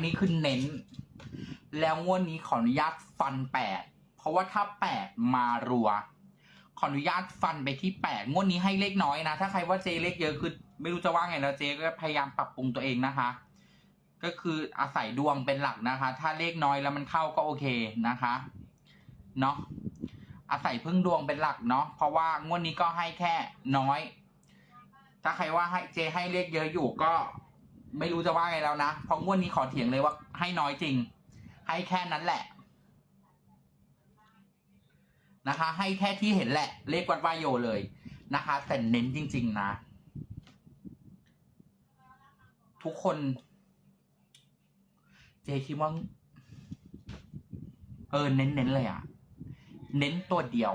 นนี้คือเน้น แล้วงวดนี้ขออนุญาตฟันแปดเพราะว่าถ้าแปดมารัว ขออนุญาตฟันไปที่แปดงวดนี้ให้เลขน้อยนะ ถ้าใครว่าเจเลขเยอะคือไม่รู้จะว่าไงแล้วเจก็พยายามปรับปรุงตัวเองนะคะ ก็คืออาศัยดวงเป็นหลักนะคะ ถ้าเลขน้อยแล้วมันเข้าก็โอเคนะคะเนาะอาศัยพึ่งดวงเป็นหลักเนาะเพราะว่างวดนี้ก็ให้แค่น้อย ถ้าใครว่าให้เจให้เลขเยอะอยู่ก็ ไม่รู้จะว่าไงแล้วนะเพราะงวดนี้ขอเถียงเลยว่าให้น้อยจริง ให้แค่นั้นแหละ นะคะ ให้แค่ที่เห็นแหละ เลขวัดวายโยเลยนะคะแต่เน้นจริง ๆ นะ ทุกคน เจคิดว่าเออ เน้น ๆ เลยอะเน้นตัวเดียว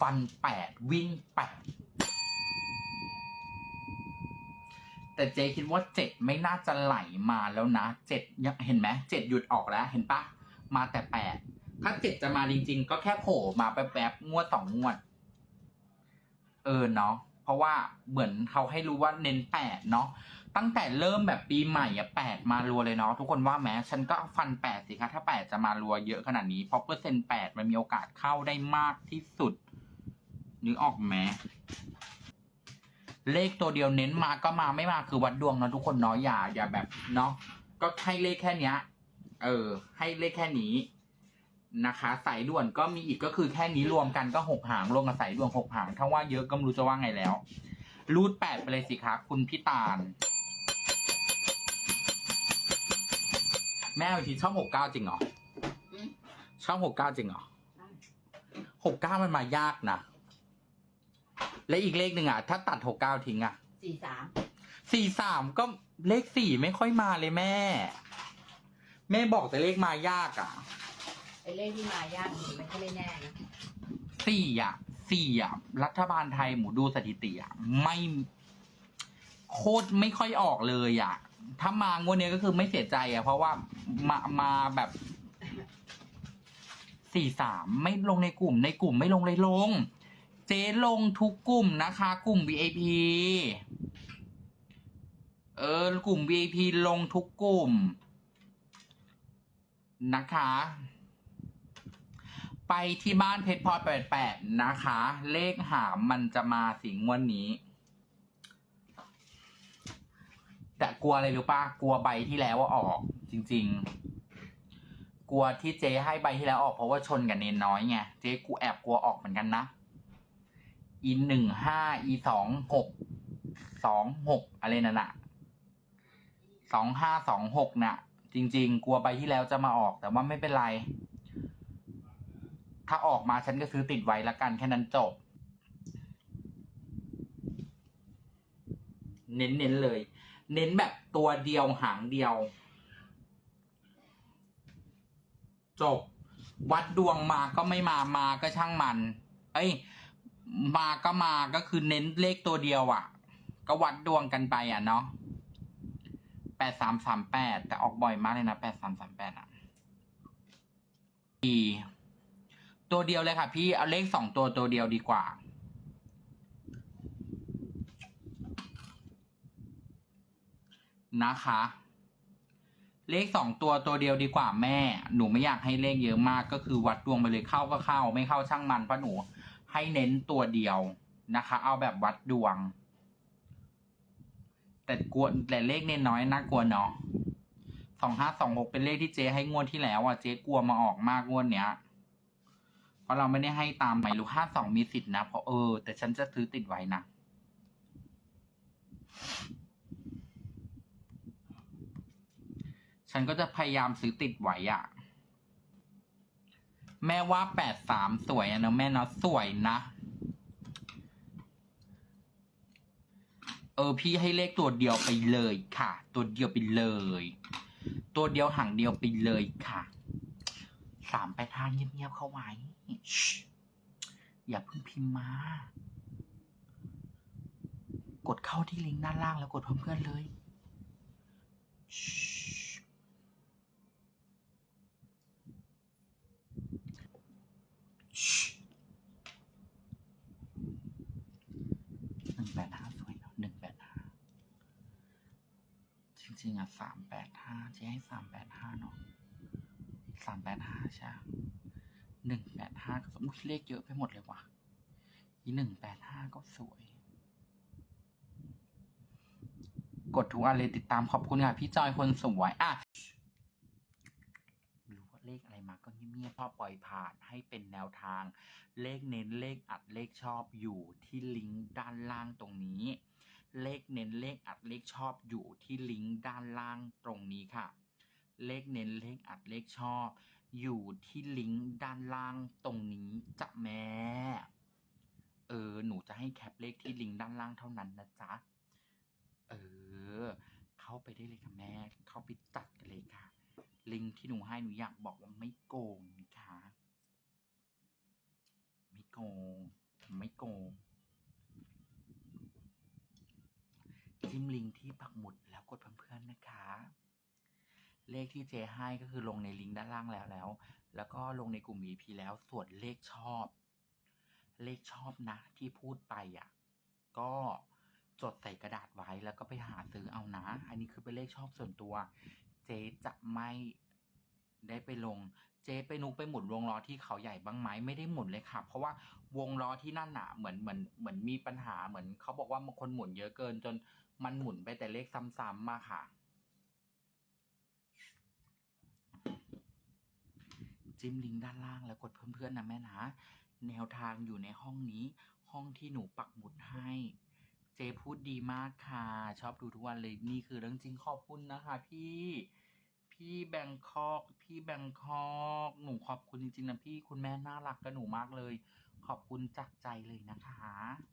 ฟันแปดวิ่งแปด แต่เจคิดว่าเจ็ดไม่น่าจะไหลมาแล้วนะเจ็ดเห็นไหมเจ็ดหยุดออกแล้วเห็นปะมาแต่แปดถ้าเจ็ดจะมาจริง ๆ ก็แค่โผล่มาแป๊บๆงวดสองงวด เออเนาะเพราะว่าเหมือนเขาให้รู้ว่าเน้นแปดเนาะตั้งแต่เริ่มแบบปีใหม่อะแปดมารัวเลยเนาะทุกคนว่าแม้ฉันก็ฟันแปดสิคะถ้าแปดจะมารัวเยอะขนาดนี้เพราะเปอร์เซ็นต์แปดมันมีโอกาสเข้าได้มากที่สุดนึกออกไหม เลขตัวเดียวเน้นมาก็มาไม่มาคือวัดดวงเนาะทุกคนเนาะอย่าอย่าแบบเนาะก็ให้เลขแค่เนี้ย เออ ให้เลขแค่นี้นะคะ สายด่วนก็มีอีกก็คือแค่นี้รวมกันก็หกหางรวมกับสายด่วนหกหางถ้าว่าเยอะก็ไม่รู้จะว่าไงแล้ว รูดแปดไปเลยสิคะคุณพี่ตาล แม่เอาทีชอบหกเก้าจริงเหรออืมชอบหกเก้าจริงเหรอหกเก้ามันมายากนะ และอีกเลขหนึ่งอะ ถ้าตัดหกเก้าทิ้งอะสี่สามสี่สามก็เลขสี่ไม่ค่อยมาเลยแม่ แม่บอกแต่เลขมายากอะไอ้เลขที่มายากมันไม่ใช่ไม่แน่นะสี่อะสี่อะรัฐบาลไทยหมูดูสถิติอะไม่โคตรไม่ค่อยออกเลยอะ ถ้ามางวดเนี้ยก็คือไม่เสียใจอะ เพราะว่ามามาแบบสี่สามไม่ลงในกลุ่มในกลุ่มไม่ลงเลยลงเจ๊ลงทุกกลุ่มนะคะ กลุ่ม VIP เออกลุ่ม VIP ลงทุกกลุ่ม นะคะ ไปที่บ้านเพชรพลอยแปดแปดนะคะ เลขหามมันจะมาสิงวันนี้ แต่กลัวอะไรรู้ป่ะกลัวใบที่แล้วว่าออก จริง ๆ กลัวที่เจ๊ให้ใบที่แล้วออกเพราะว่าชนกับเนนน้อยไงเจ๊กูแอบกลัวออกเหมือนกันนะ อีหนึ่งห้าอีสองหกสองหกอะไรนั่นน่ะสองห้าสองหกน่ะ จริง ๆ กลัวใบที่แล้วจะมาออกแต่ว่าไม่เป็นไร ถ้าออกมาฉันก็ซื้อติดไว้ละกันแค่นั้นจบ เน้นๆเลย เน้นแบบตัวเดียวหางเดียว จบ วัดดวงมาก็ไม่มามาก็ช่างมัน เอ้ย มาก็มาก็คือเน้นเลขตัวเดียวอะ่ะ ก็วัดดวงกันไปอะเนาะแปดสามสามแปดแต่ออกบ่อยมากเลยนะแปดสามสามแปดอะดีตัวเดียวเลยค่ะ พี่เอาเลขสองตัวตัวเดียวดีกว่า นะคะ เลขสองตัวตัวเดียวดีกว่าแม่ หนูไม่อยากให้เลขเยอะมากก็คือวัดดวงไปเลยเข้าก็เข้า ไม่เข้าช่างมันเพราะหนู ให้เน้นตัวเดียวนะคะ เอาแบบวัดดวง แต่กลัวแต่เลขเน้นน้อยน่ากลัวเนาะสองห้าสองหกเป็นเลขที่เจ๊ให้งวดที่แล้วอะเจ๊กลัวมาออกมากงวดเนี้ยเพราะเราไม่ได้ให้ตามหมายรู้ห้าสองมีสิทธินะเพราะเออ แต่ฉันจะซื้อติดไว้นะฉันก็จะพยายามซื้อติดไว้อะ แม่ว่าแปดสามสวยอะเนอะแม่เนาะสวยนะ เออพี่ให้เลขตัวเดียวไปเลยค่ะ ตัวเดียวไปเลย ตัวเดียวหางเดียวไปเลยค่ะสามไปทางเงียบๆเข้าไว้อย่าเพิ่งพิมพ์มา กดเข้าที่ลิงก์ด้านล่างแล้วกดเพิ่มเพื่อนเลยช หนึ่งแปดห้าสวยเนอะหนึ่งแปดห้าจริงๆอะสามแปดห้าจ๊ให้สามแปดห้าเนาะสามแปดห้าใช่หนึ่งแปดห้าก็สอุ้ยเลขเยอะไปหมดเลยว่ะอีหนึ่งแปดห้าก็สวย กดทุกอันเลยติดตามขอบคุณค่ะพี่จอยคนสวยอะรู้ว่าเลขอะไรมาก็ เงียบๆพอปล่อยผ่านให้เป็นแนวทาง เลขเน้นเลขอัดเลขชอบอยู่ที่ลิงก์ด้านล่างตรงนี้ เลขเน้นเลขอัดเลขชอบอยู่ที่ลิงก์ด้านล่างตรงนี้ค่ะ เลขเน้นเลขอัดเลขชอบ อยู่ที่ลิงก์ด้านล่างตรงนี้จะแม่เออหนูจะให้แคปเลขที่ลิงก์ด้านล่างเท่านั้นนะจ๊ะเออ เข้าไปได้เลยค่ะแม่ เข้าไปตัดกันเลยค่ะ ลิงก์ที่หนูให้หนูอยากบอกว่าไม่โกงนะคะไม่โกง ไม่โกงจิ้มลิงก์ที่ปักหมุดแล้วกดเพื่อนๆนะคะ เลขที่เจให้ก็คือลงในลิงก์ด้านล่างแล้วแล้ว แล้วก็ลงในกลุ่ม EP แล้วส่วนเลขชอบ เลขชอบนะ ที่พูดไปอะ ก็จดใส่กระดาษไว้แล้วก็ไปหาซื้อเอานะ อันนี้คือเป็นเลขชอบส่วนตัว เจ๊จะไม่ได้ไปลง เจ๊ไปนุกไปหมุนวงล้อที่เขาใหญ่บ้างไหมไม่ได้หมุนเลยค่ะ เพราะว่าวงล้อที่นั่นน่ะเหมือนเหมือนเหมือนมีปัญหาเหมือนเขาบอกว่าบางคนหมุนเยอะเกิน จนมันหมุนไปแต่เลขซ้ำๆมาค่ะ จิ้มลิงก์ด้านล่างแล้วกดเพื่อนๆนะแม่นะแนวทางอยู่ในห้องนี้ ห้องที่หนูปักหมุดให้ เจพูดดีมากค่ะ ชอบดูทุกวันเลยนี่คือเรื่องจริงขอบคุณนะคะ พี่ พี่แบงคอก พี่แบงคอกหนูขอบคุณจริงๆนะพี่คุณแม่น่ารักกับหนูมากเลย ขอบคุณจากใจเลยนะคะ